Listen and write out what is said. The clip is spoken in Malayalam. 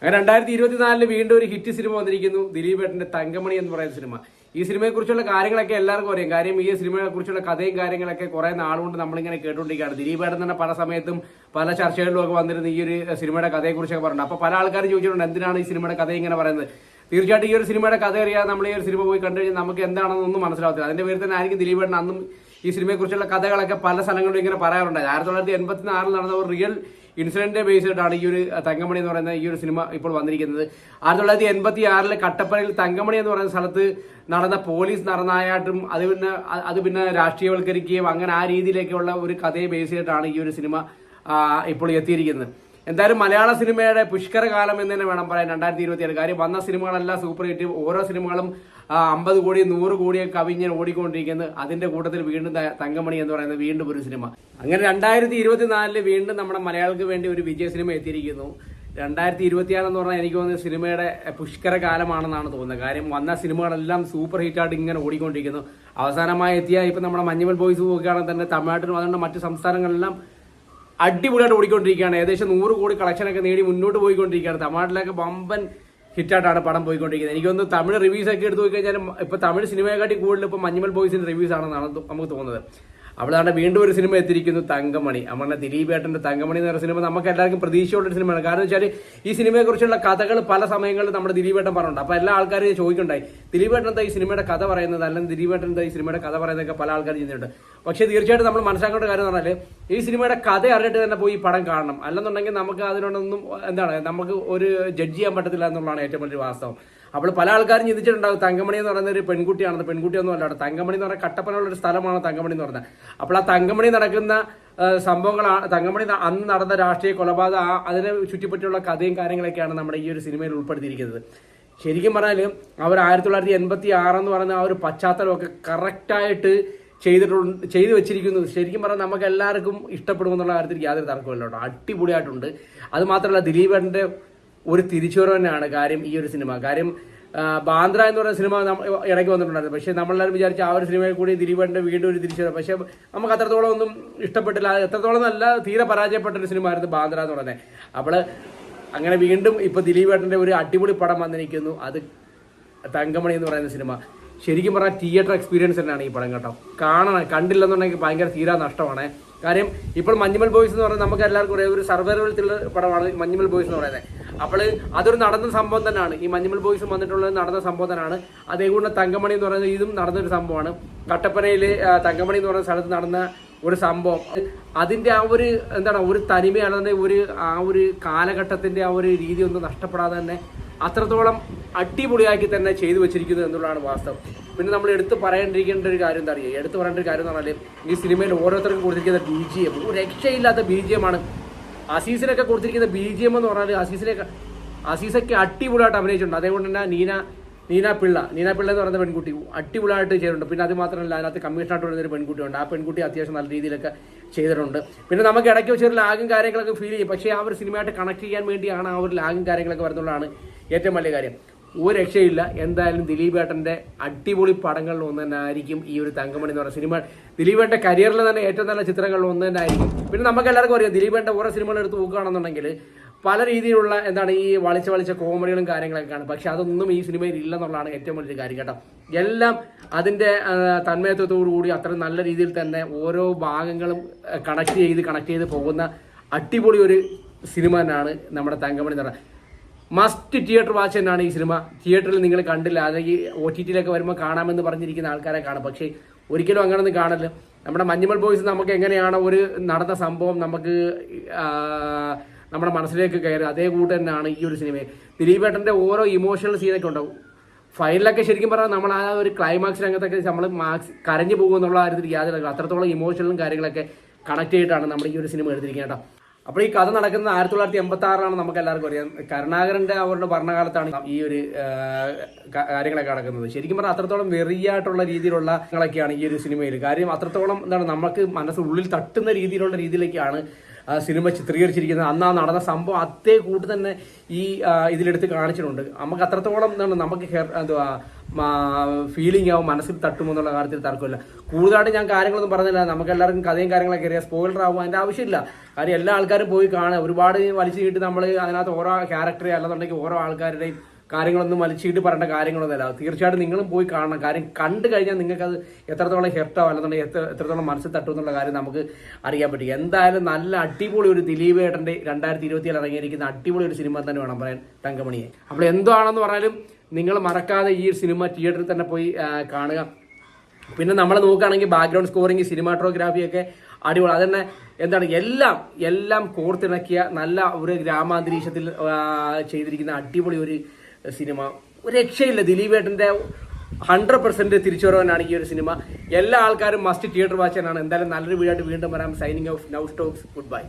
അങ്ങനെ രണ്ടായിരത്തി ഇരുപത്തിനാലിൽ വീണ്ടും ഒരു ഹിറ്റ് സിനിമ വന്നിരിക്കുന്നു. ദിലീപ് ഏട്ടന്റെ തങ്കമണി എന്ന് പറയുന്ന സിനിമ. ഈ സിനിമയെ കുറിച്ചുള്ള കാര്യങ്ങളൊക്കെ എല്ലാവർക്കും അറിയാം. കാര്യം ഈ സിനിമയെ കുറിച്ചുള്ള കഥയും കാര്യങ്ങളൊക്കെ കുറെ നാളുകൊണ്ട് നമ്മളിങ്ങനെ കേട്ടുകൊണ്ടിരിക്കുകയാണ്. ദിലീപ് ഏട്ടൻ തന്നെ പല സമയത്തും പല ചർച്ചകളിലും ഒക്കെ വന്നിരുന്ന ഈ ഒരു സിനിമയുടെ കഥയെ കുറിച്ചൊക്കെ പറഞ്ഞു അപ്പൊ പല ആൾക്കാരും ചോദിച്ചിട്ടുണ്ട് എന്തിനാണ് ഈ സിനിമയുടെ കഥ ഇങ്ങനെ പറയുന്നത്? തീർച്ചയായിട്ടും ഈ ഒരു സിനിമയുടെ കഥ അറിയാതെ നമ്മൾ ഈ ഒരു സിനിമ പോയി കണ്ടു കഴിഞ്ഞാൽ നമുക്ക് എന്താണെന്നൊന്നും മനസ്സിലാവത്തില്ല. അതിന്റെ പേരിൽ തന്നെ ആയിരിക്കും ദിലീപ് ഏട്ടൻ അന്നും ഈ സിനിമയെ കുറിച്ചുള്ള കഥകളൊക്കെ പല സ്ഥലങ്ങളിലും ഇങ്ങനെ പറയാറുണ്ടായി ആയിരത്തി തൊള്ളായിരത്തി എൺപത്തിനാറിൽ നടന്ന ഒരു റിയൽ ഇൻസിഡന്റ് ബേസ് ചെയ്തിട്ടാണ് ഈ ഒരു തങ്കമണി എന്ന് പറയുന്ന ഈ ഒരു സിനിമ ഇപ്പോൾ വന്നിരിക്കുന്നത്. ആയിരത്തി തൊള്ളായിരത്തി എൺപത്തി ആറിലെ കട്ടപ്പനയിൽ തങ്കമണി എന്ന് പറയുന്ന സ്ഥലത്ത് നടന്ന പോലീസ് നടനായാട്ടും അത് പിന്നെ അത് പിന്നെ രാഷ്ട്രീയവൽക്കരിക്കുകയും അങ്ങനെ ആ രീതിയിലേക്കുള്ള ഒരു കഥയെ ബേസ് ചെയ്തിട്ടാണ് ഈ ഒരു സിനിമ ഇപ്പോൾ എത്തിയിരിക്കുന്നത്. എന്തായാലും മലയാള സിനിമയുടെ പുഷ്കര കാലം എന്ന് തന്നെ വേണം പറയാൻ. രണ്ടായിരത്തി ഇരുപത്തി ഏഴ് കാര്യം വന്ന സിനിമകളെല്ലാം സൂപ്പർ ഹിറ്റ്. ഓരോ സിനിമകളും അമ്പത് കോടി നൂറ് കോടിയൊക്കെ കവിഞ്ഞ് ഓടിക്കൊണ്ടിരിക്കുന്നത് അതിന്റെ കൂട്ടത്തിൽ വീണ്ടും തങ്കമണി എന്ന് പറയുന്നത് വീണ്ടും ഒരു സിനിമ. അങ്ങനെ രണ്ടായിരത്തി ഇരുപത്തിനാലിൽ വീണ്ടും നമ്മുടെ മലയാളികൾക്ക് വേണ്ടി ഒരു വിജയ സിനിമ എത്തിയിരിക്കുന്നു. രണ്ടായിരത്തി ഇരുപത്തിയാറ് എന്ന് പറഞ്ഞാൽ എനിക്ക് തോന്നുന്നത് സിനിമയുടെ പുഷ്കര കാലമാണെന്നാണ് തോന്നുന്നത്. കാര്യം വന്ന സിനിമകളെല്ലാം സൂപ്പർ ഹിറ്റായിട്ട് ഇങ്ങനെ ഓടിക്കൊണ്ടിരിക്കുന്നു. അവസാനമായി എത്തിയ ഇപ്പം നമ്മുടെ മഞ്ഞുമൽ ബോയ്സ് നോക്കുകയാണെങ്കിൽ തന്നെ തമിഴ്നാട്ടിലും അതുകൊണ്ട് മറ്റ് സംസ്ഥാനങ്ങളിലെല്ലാം അടിപൊളിയായിട്ട് ഓടിക്കൊണ്ടിരിക്കുകയാണ്. ഏകദേശം നൂറ് കോടി കളക്ഷനൊക്കെ നേടി മുന്നോട്ട് പോയിക്കൊണ്ടിരിക്കുകയാണ്. തമിഴ്നാട്ടിലൊക്കെ ബമ്പൻ ഹിറ്റായിട്ടാണ് പടം പോയിക്കൊണ്ടിരിക്കുന്നത്. എനിക്കൊന്ന് തമിഴ് റിവ്യൂസ് ഒക്കെ എടുത്തു നോക്കിക്കഴിഞ്ഞാൽ ഇപ്പൊ തമിഴ് സിനിമയെക്കാട്ടി കൂടുതൽ ഇപ്പൊ മഞ്ഞുമൽ ബോയ്സിന്റെ റിവ്യൂസ് ആണെന്നാണ് നമുക്ക് തോന്നുന്നത്. അവിടെയാണ് വീണ്ടും ഒരു സിനിമ എത്തിയിരിക്കുന്നു തങ്കമണി. നമ്മുടെ ദിലീപ് ഏട്ടന്റെ തങ്കമണി എന്ന് പറയുന്ന സിനിമ നമുക്ക് എല്ലാവർക്കും പ്രതീക്ഷയുള്ള ഒരു സിനിമയാണ്. കാരണം വെച്ചാൽ ഈ സിനിമയെ കുറിച്ചുള്ള കഥകൾ പല സമയങ്ങളിൽ നമ്മുടെ ദിലീപ് ഏട്ടൻ പറഞ്ഞിട്ടുണ്ട്. അപ്പൊ എല്ലാ ആൾക്കാരും ചോദിക്കുണ്ടായി ദിലീപ് ഏട്ടൻ എന്താ ഈ സിനിമയുടെ കഥ പറയുന്നത്? അല്ലെങ്കിൽ ദിലീപ് ഏട്ടൻ എന്താ ഈ സിനിമയുടെ കഥ പറയുന്നതൊക്കെ പല ആൾക്കാരും ചെയ്യുന്നുണ്ട്. പക്ഷേ തീർച്ചയായിട്ടും നമ്മൾ മനസ്സിലാക്കേണ്ട കാര്യം എന്ന് പറഞ്ഞാൽ ഈ സിനിമയുടെ കഥ അറിഞ്ഞിട്ട് തന്നെ പോയി ഈ പടം കാണണം. അല്ലെന്നുണ്ടെങ്കിൽ നമുക്ക് അതിനോടൊന്നും എന്താണ് നമുക്ക് ഒരു ജഡ്ജ് ചെയ്യാൻ പറ്റത്തില്ല എന്നുള്ളതാണ് ഏറ്റവും വലിയ വാസ്തവം. അപ്പോൾ പല ആൾക്കാരും ചിന്തിച്ചിട്ടുണ്ടാവും തങ്കമണി എന്ന് പറയുന്ന ഒരു പെൺകുട്ടിയാണ് പെൺകുട്ടിയൊന്നും അല്ല തങ്കമണി എന്ന് പറഞ്ഞാൽ കട്ടപ്പനയുള്ള ഒരു സ്ഥലമാണ് തങ്കമണി എന്ന് പറഞ്ഞത് അപ്പോൾ ആ തങ്കമണി നടക്കുന്ന സംഭവങ്ങൾ തങ്കമണി അന്ന് നടന്ന രാഷ്ട്രീയ കൊലപാതകം അതിനെ ചുറ്റിപ്പറ്റിയുള്ള കഥയും കാര്യങ്ങളൊക്കെയാണ് നമ്മുടെ ഈ ഒരു സിനിമയിൽ ഉൾപ്പെടുത്തിയിരിക്കുന്നത്. ശരിക്കും പറഞ്ഞാൽ അവർ ആയിരത്തി തൊള്ളായിരത്തി എൺപത്തി ആറെന്ന് പറയുന്ന ആ ഒരു പശ്ചാത്തലമൊക്കെ കറക്റ്റായിട്ട് ചെയ്തിട്ടുണ്ട് ചെയ്തു വെച്ചിരിക്കുന്നു. ശരിക്കും പറഞ്ഞാൽ നമുക്ക് എല്ലാവർക്കും ഇഷ്ടപ്പെടുമെന്നുള്ള കാര്യത്തിൽ യാതൊരു തർക്കമില്ല കേട്ടോ. അടിപൊളിയായിട്ടുണ്ട്. അത് മാത്രമല്ല ദിലീപേട്ടന്റെ ഒരു തിരിച്ചുവരവ് തന്നെയാണ് കാര്യം ഈ ഒരു സിനിമ. കാര്യം ബാന്ദ്ര എന്ന് പറയുന്ന സിനിമ ഇടയ്ക്ക് വന്നിട്ടുണ്ടായിരുന്നു. പക്ഷേ നമ്മളെല്ലാവരും വിചാരിച്ച ആ ഒരു സിനിമയിൽ കൂടി ദിലീപേട്ടന്റെ വീണ്ടും ഒരു തിരിച്ചുവരവ്. പക്ഷേ നമുക്ക് അത്രത്തോളം ഒന്നും ഇഷ്ടപ്പെട്ടില്ല. എത്രത്തോളം നല്ല തീരെ പരാജയപ്പെട്ട ഒരു സിനിമ ആയിരുന്നു ബാന്ദ്ര എന്ന് പറയുന്നത്. അപ്പോൾ അങ്ങനെ വീണ്ടും ഇപ്പോൾ ദിലീപേട്ടന്റെ ഒരു അടിപൊളി പടം വന്നിരിക്കുന്നു. അത് തങ്കമണി എന്ന് പറയുന്ന സിനിമ. ശരിക്കും പറഞ്ഞാൽ തിയേറ്റർ എക്സ്പീരിയൻസ് തന്നെയാണ് ഈ പടം കേട്ടോ. കാണണം കണ്ടില്ലെന്നുണ്ടെങ്കിൽ ഭയങ്കര തീരാ നഷ്ടമാണ്. കാര്യം ഇപ്പോൾ മഞ്ഞുമൽ ബോയ്സ് എന്ന് പറഞ്ഞാൽ നമുക്ക് എല്ലാവർക്കും ഒരു സർവൈവൽ പടമാണ് മഞ്ഞുമൽ ബോയ്സ് എന്ന് പറയുന്നത്. അപ്പോൾ അതൊരു നടന്ന സംഭവം തന്നെയാണ്. ഈ മഞ്ഞുമൽ ബോയ്സ് വന്നിട്ടുള്ളത് നടന്ന സംഭവം തന്നെയാണ്. അതേ കൂടെ തങ്കമണി എന്ന് പറയുന്നത് ഇതും നടന്നൊരു സംഭവമാണ്. കട്ടപ്പനയിൽ തങ്കമണി എന്ന് പറയുന്ന സ്ഥലത്ത് നടന്ന ഒരു സംഭവം. അതിന്റെ ആ ഒരു എന്താണ് ഒരു തനിമയാണെന്നെ ഒരു ആ ഒരു കാലഘട്ടത്തിന്റെ ആ ഒരു രീതി ഒന്നും നഷ്ടപ്പെടാതെ തന്നെ അത്രത്തോളം അടിപൊളിയാക്കി തന്നെ ചെയ്തു വെച്ചിരിക്കുന്നു എന്നുള്ളതാണ് വാസ്തവം. പിന്നെ നമ്മൾ എടുത്ത് പറയേണ്ടിരിക്കേണ്ട ഒരു കാര്യം എന്താ അറിയുക എടുത്ത് പറയേണ്ട ഒരു കാര്യം എന്ന് പറഞ്ഞാൽ ഈ സിനിമയിൽ ഓരോരുത്തർക്കും കൊടുത്തിരിക്കുന്ന ബി ജി എം ഒരു രക്ഷയില്ലാത്ത ബി ജി എം ആണ്. അസീസിനൊക്കെ കൊടുത്തിരിക്കുന്ന ബി ജി എം എന്ന് പറഞ്ഞാൽ അസീസിനൊക്കെ അസീസൊക്കെ അടിപൊളിയായിട്ട് അഭിനയിച്ചിട്ടുണ്ട്. അതേകൊണ്ട് തന്നെ നീന നീന പിള്ള നീന പിള്ള എന്ന് പറയുന്ന പെൺകുട്ടി അടിപൊളിയായിട്ട് ചെയ്തിട്ടുണ്ട്. പിന്നെ അത് മാത്രമല്ല അതിനകത്ത് ഒരു പെൺകുട്ടിയുണ്ട് ആ പെൺകുട്ടി അത്യാവശ്യം നല്ല രീതിയിലൊക്കെ ചെയ്തിട്ടുണ്ട്. പിന്നെ നമുക്ക് ഇടയ്ക്ക് വെച്ചൊരു ലാഗും കാര്യങ്ങളൊക്കെ ഫീൽ ചെയ്യും. പക്ഷേ ആ ഒരു സിനിമയായിട്ട് കണക്ട് ചെയ്യാൻ വേണ്ടിയാണ് ആ ഒരു ലാഗും കാര്യങ്ങളൊക്കെ വരുന്നുള്ളതാണ് ഏറ്റവും വലിയ കാര്യം. ഒരു രക്ഷയില്ല. എന്തായാലും ദിലീപ് ഏട്ടന്റെ അടിപൊളി പടങ്ങളിൽ ഒന്ന് തന്നെ ആയിരിക്കും ഈ ഒരു തങ്കമണി എന്ന് പറയുന്ന സിനിമ. ദിലീപ് ഏട്ടന്റെ കരിയറിൽ തന്നെ ഏറ്റവും നല്ല ചിത്രങ്ങളിൽ ഒന്ന് തന്നെ ആയിരിക്കും. പിന്നെ നമുക്ക് എല്ലാവർക്കും അറിയാം ദിലീപ് ഏട്ടന്റെ ഓരോ സിനിമകൾ എടുത്ത് നോക്കുകയാണെന്നുണ്ടെങ്കിൽ പല രീതിയിലുള്ള എന്താണ് ഈ വളിച്ച വളിച്ച കോമഡികളും കാര്യങ്ങളൊക്കെ കാണും. പക്ഷെ അതൊന്നും ഈ സിനിമയിൽ ഇല്ലെന്നുള്ളതാണ് ഏറ്റവും വലിയൊരു കാര്യം കേട്ടോ. എല്ലാം അതിന്റെ തന്മയത്വത്തോടു കൂടി അത്ര നല്ല രീതിയിൽ തന്നെ ഓരോ ഭാഗങ്ങളും കണക്ട് ചെയ്ത് കണക്ട് ചെയ്ത് പോകുന്ന അടിപൊളി ഒരു സിനിമ തന്നെയാണ് നമ്മുടെ തങ്കമണി എന്ന് പറയുന്നത്. മസ്റ്റ് തിയേറ്റർ വാച്ച് തന്നെയാണ് ഈ സിനിമ. തിയേറ്ററിൽ നിങ്ങൾ കണ്ടില്ല. അല്ലെങ്കിൽ ഒ ടി ടിയിലൊക്കെ വരുമ്പോൾ കാണാമെന്ന് പറഞ്ഞിരിക്കുന്ന ആൾക്കാരെ കാണും. പക്ഷേ ഒരിക്കലും അങ്ങനൊന്നും കാണില്ല നമ്മുടെ മഞ്ഞുമൽ ബോയ്സ് നമുക്ക് എങ്ങനെയാണ് ഒരു നടന്ന സംഭവം നമുക്ക് നമ്മുടെ മനസ്സിലേക്ക് കയറി അതേ കൂട്ട് തന്നെയാണ് ഈ ഒരു സിനിമയിൽ ദിലീപേട്ടന്റെ ഓരോ ഇമോഷണൽ സീനൊക്കെ ഉണ്ടാവും. ഫൈനലൊക്കെ ശരിക്കും പറഞ്ഞാൽ നമ്മൾ ആ ഒരു ക്ലൈമാക്സ് രംഗത്തൊക്കെ നമ്മൾ മാക്സ് കരഞ്ഞു പോകുമെന്നുള്ള കാര്യത്തിൽ യാതൊരു അത്രത്തോളം ഇമോഷണലും കാര്യങ്ങളൊക്കെ കണക്ട് ചെയ്തിട്ടാണ് നമ്മൾ ഈ ഒരു സിനിമ എടുത്തിരിക്കുന്നത് കേട്ടോ. അപ്പോൾ ഈ കഥ നടക്കുന്നത് ആയിരത്തി തൊള്ളായിരത്തി എൺപത്തി ആറിലാണ് നമുക്ക് എല്ലാവർക്കും അറിയാം. കരുണാകരന്റെ അവരുടെ ഭരണകാലത്താണ് ഈ ഒരു കാര്യങ്ങളൊക്കെ നടക്കുന്നത്. ശരിക്കും പറഞ്ഞാൽ അത്രത്തോളം വെറിയായിട്ടുള്ള രീതിയിലുള്ള കാര്യങ്ങളൊക്കെയാണ് ഈ ഒരു സിനിമയിൽ. കാര്യം അത്രത്തോളം എന്താണ് നമുക്ക് മനസ്സുള്ളിൽ തട്ടുന്ന രീതിയിലുള്ള രീതിയിലേക്കാണ് സിനിമ ചിത്രീകരിച്ചിരിക്കുന്നത്. അന്ന് ആ നടന്ന സംഭവം അതേ കൂട്ട് തന്നെ ഈ ഇതിലെടുത്ത് കാണിച്ചിട്ടുണ്ട്. നമുക്ക് അത്രത്തോളം എന്താണ് നമുക്ക് എന്തുവാ ഫീലിംഗ് ആവും മനസ്സിൽ തട്ടുമെന്നുള്ള കാര്യത്തിൽ തർക്കമില്ല. കൂടുതലായിട്ട് ഞാൻ കാര്യങ്ങളൊന്നും പറഞ്ഞില്ല. നമുക്ക് എല്ലാവർക്കും കഥയും കാര്യങ്ങളൊക്കെ അറിയാം. സ്പോയിലർ ആവും അതിന്റെ ആവശ്യമില്ല. കാര്യം എല്ലാ ആൾക്കാരും പോയി കാണുക. ഒരുപാട് വലിച്ചു കിട്ടി നമ്മൾ അതിനകത്ത് ഓരോ ക്യാരക്ടറെ അല്ലെന്നുണ്ടെങ്കിൽ ഓരോ ആൾക്കാരുടെയും കാര്യങ്ങളൊന്നും വലിച്ചിട്ട് പറയേണ്ട കാര്യങ്ങളൊന്നുമല്ല. തീർച്ചയായിട്ടും നിങ്ങളും പോയി കാണണം. കാര്യം കണ്ടു കഴിഞ്ഞാൽ നിങ്ങൾക്ക് അത് എത്രത്തോളം ഹെർട്ടാവും അല്ലെന്നുണ്ടെങ്കിൽ എത്ര എത്രത്തോളം മനസ്സിൽ തട്ടും എന്നുള്ള കാര്യം നമുക്ക് അറിയാൻ പറ്റും. എന്തായാലും നല്ല അടിപൊളി ഒരു ദിലീപ് ഏട്ടന്റെ രണ്ടായിരത്തി ഇരുപത്തിയേഴ് ഇറങ്ങിയിരിക്കുന്ന അടിപൊളി ഒരു സിനിമ തന്നെ വേണം പറയാൻ തങ്കമണിയെ. അപ്പോൾ എന്താണെന്ന് പറഞ്ഞാലും നിങ്ങൾ മറക്കാതെ ഈ സിനിമ തിയേറ്ററിൽ തന്നെ പോയി കാണുക. പിന്നെ നമ്മൾ നോക്കുകയാണെങ്കിൽ ബാക്ക്ഗ്രൗണ്ട് സ്കോറിങ് സിനിമാറ്റോഗ്രാഫി ഒക്കെ അടിപൊളി. അതന്നെ എന്താണ് എല്ലാം എല്ലാം കോർത്തിണക്കിയ നല്ല ഒരു ഗ്രാമാന്തരീക്ഷത്തിൽ ചെയ്തിരിക്കുന്ന അടിപൊളി ഒരു സിനിമ. ഒരു രക്ഷയില്ല. ദിലീപേട്ടന്റെ ഹൺഡ്രഡ് പെർസെന്റ് തിരിച്ചുവരവനാണ് ഈ ഒരു സിനിമ. എല്ലാ ആൾക്കാരും മസ്റ്റ് തിയേറ്റർ വാച്ച് ചെയ്യാനാണ്. എന്തായാലും നല്ലൊരു വീടായിട്ട് വീണ്ടും വരാം. Signing off now Stokes good bye